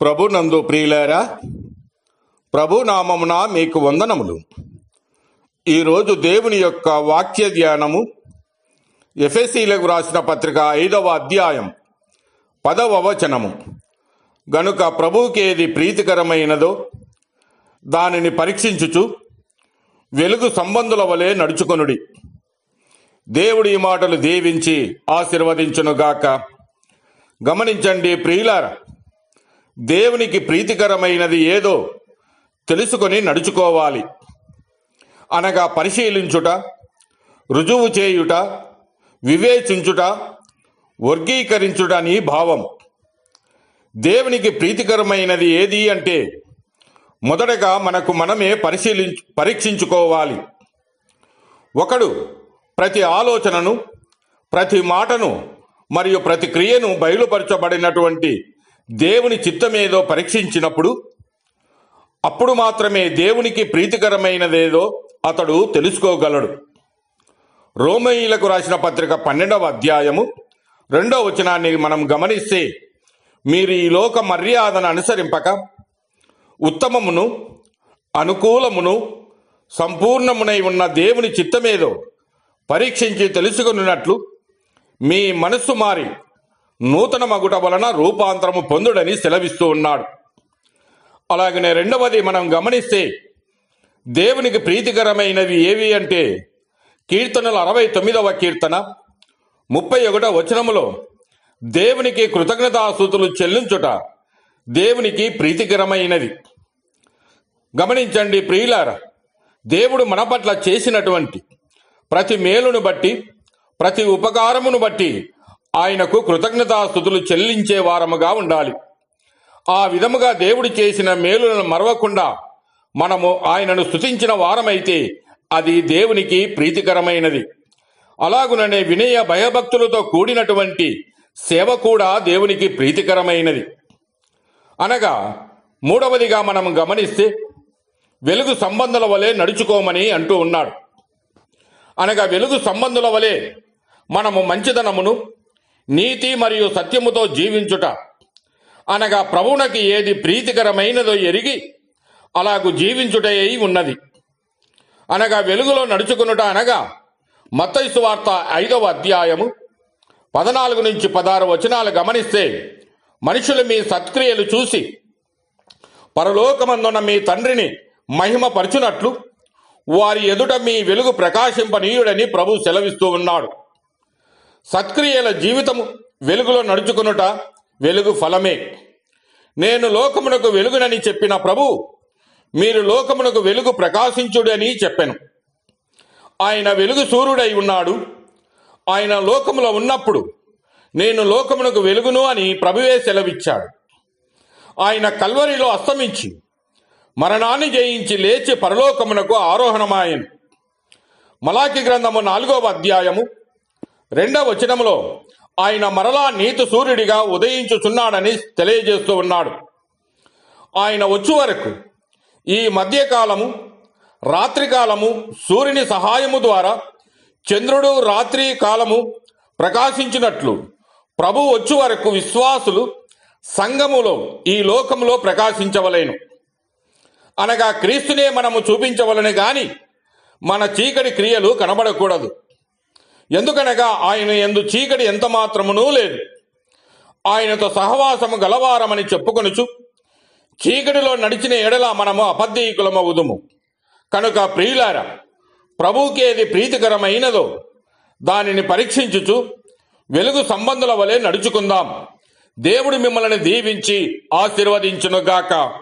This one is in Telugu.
ప్రభు నందు ప్రియులారా ప్రభు నామమున మీకు వందనములు. ఈరోజు దేవుని యొక్క వాక్య ధ్యానము ఎఫ్ఎస్సీలకు రాసిన పత్రిక ఐదవ అధ్యాయం పదవ వచనము. గనుక ప్రభువుకి ఏది ప్రీతికరమైనదో దానిని పరీక్షించుచు వెలుగు సంబంధుల వలె నడుచుకొనుడి. దేవుడి మాటలు దీవించి ఆశీర్వదించునుగాక. గమనించండి ప్రియులారా దేవునికి ప్రీతికరమైనది ఏదో తెలుసుకొని నడుచుకోవాలి. అనగా పరిశీలించుట రుజువు చేయుట వివేచించుట వర్గీకరించుట అని భావం. దేవునికి ప్రీతికరమైనది ఏది అంటే మొదటగా మనకు మనమే పరిశీలించు పరీక్షించుకోవాలి. ఒకడు ప్రతి ఆలోచనను ప్రతి మాటను మరియు ప్రతి క్రియను బయలుపరచబడినటువంటి దేవుని చిత్తమేదో పరీక్షించినప్పుడు అప్పుడు మాత్రమే దేవునికి ప్రీతికరమైనదేదో అతడు తెలుసుకోగలడు. రోమయ్యులకు రాసిన పత్రిక పన్నెండవ అధ్యాయము రెండవ వచనాన్ని మనం గమనిస్తే మీరు ఈ లోక మర్యాదను అనుసరింపక ఉత్తమమును అనుకూలమును సంపూర్ణమునై ఉన్న దేవుని చిత్తమేదో పరీక్షించి తెలుసుకున్నట్లు మీ మనస్సు మారి నూతన మగుట వలన రూపాంతరము పొందుడని సెలవిస్తూ ఉన్నాడు. అలాగనే రెండవది మనం గమనిస్తే దేవునికి ప్రీతికరమైనవి ఏవి అంటే కీర్తనలు అరవై తొమ్మిదవ కీర్తన ముప్పై ఒకటో వచనములో దేవునికి కృతజ్ఞతాసూతులు చెల్లించుట దేవునికి ప్రీతికరమైనది. గమనించండి ప్రియులార దేవుడు మన పట్ల చేసినటువంటి ప్రతి మేలును బట్టి ప్రతి ఉపకారమును బట్టి ఆయనకు కృతజ్ఞతాస్థుతులు చెల్లించే వారముగా ఉండాలి. ఆ విధముగా దేవుడు చేసిన మేలులను మరవకుండా మనము ఆయనను స్థుతించిన వారమైతే అది దేవునికి ప్రీతికరమైనది. అలాగుననే వినయ భయభక్తులతో కూడినటువంటి సేవ కూడా దేవునికి ప్రీతికరమైనది. అనగా మూడవదిగా మనం గమనిస్తే వెలుగు సంబంధుల వలె నడుచుకోమని అంటూ ఉన్నాడు. అనగా వెలుగు సంబంధుల వలె మనము మంచిదనమును నీతి మరియు సత్యముతో జీవించుట. అనగా ప్రభువునకి ఏది ప్రీతికరమైనదో ఎరిగి అలాగు జీవించుటయై ఉన్నది. అనగా వెలుగులో నడుచుకునుట అనగా మత్తయి వార్త ఐదవ అధ్యాయము పదనాలుగు నుంచి పదహారు వచనాలు గమనిస్తే మనుషులు మీ సత్క్రియలు చూసి పరలోకమందున్న మీ తండ్రిని మహిమపరచునట్లు వారి ఎదుట మీ వెలుగు ప్రకాశింపనీయుడని ప్రభు సెలవిస్తూ ఉన్నాడు. సత్క్రియల జీవితము వెలుగులో నడుచుకునుట వెలుగు ఫలమే. నేను లోకమునకు వెలుగునని చెప్పిన ప్రభు మీరు లోకమునకు వెలుగు ప్రకాశించుడని చెప్పాను. ఆయన వెలుగు సూర్యుడై ఉన్నాడు. ఆయన లోకములో ఉన్నప్పుడు నేను లోకమునకు వెలుగును అని ప్రభువే సెలవిచ్చాడు. ఆయన కల్వరిలో అస్తమించి మరణాన్ని జయించి లేచి పరలోకమునకు ఆరోహణమాయను. మలాకి గ్రంథము నాలుగవ అధ్యాయము రెండవ వచనములో ఆయన మరలా నీతి సూర్యుడిగా ఉదయించుచున్నాడని తెలియజేస్తూ ఉన్నాడు. ఆయన వచ్చు వరకు ఈ మధ్యకాలము రాత్రికాలము సూర్యుని సహాయము ద్వారా చంద్రుడు రాత్రి కాలము ప్రకాశించినట్లు ప్రభు వచ్చు వరకు విశ్వాసులు సంఘములో ఈ లోకములో ప్రకాశించవలేను. అనగా క్రీస్తునే మనము చూపించవలని గాని మన చీకటి క్రియలు కనబడకూడదు. ఎందుకనగా ఆయన ఎందు చీకటి ఎంత మాత్రమునూ లేదు. ఆయనతో సహవాసము గలవారమని చెప్పుకొనుచు చీకటిలో నడిచిన ఎడల మనము అబద్ధీకులమవుదుము. కనుక ప్రియులార ప్రభుకేది ప్రీతికరమైనదో దానిని పరీక్షించుచు వెలుగు సంబంధుల వలె నడుచుకుందాం. దేవుడు మిమ్మల్ని దీవించి ఆశీర్వదించునుగాక.